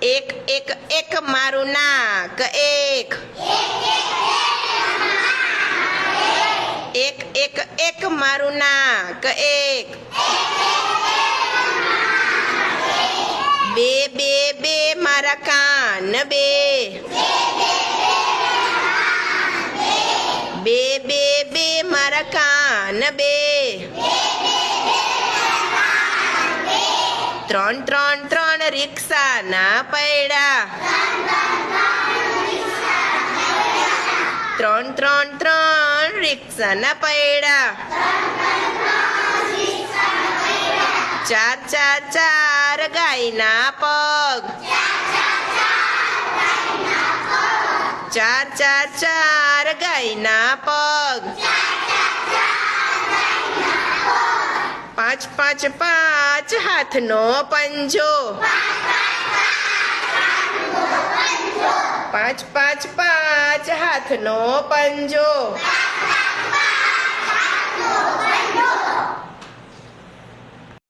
એક એક એક મારું નાક, એક. એક એક એક મારું નાક, એક. બે બે બે મારા કાન, બે. બે બે બે મારા કાન, બે. ત્રણ ત્રણ ત્રણ રિક્ષાના પૈડા. ત્રણ ત્રણ ત્રણ રિક્ષાના પૈડા. ચાર ચાર ચાર ગાયના પગ. ચાર ચાર ચાર ગાયના પગ. પાંચ પાંચ પાંચ હાથનો પંજો. પાંચ પાંચ પાંચ હાથનો પંજો.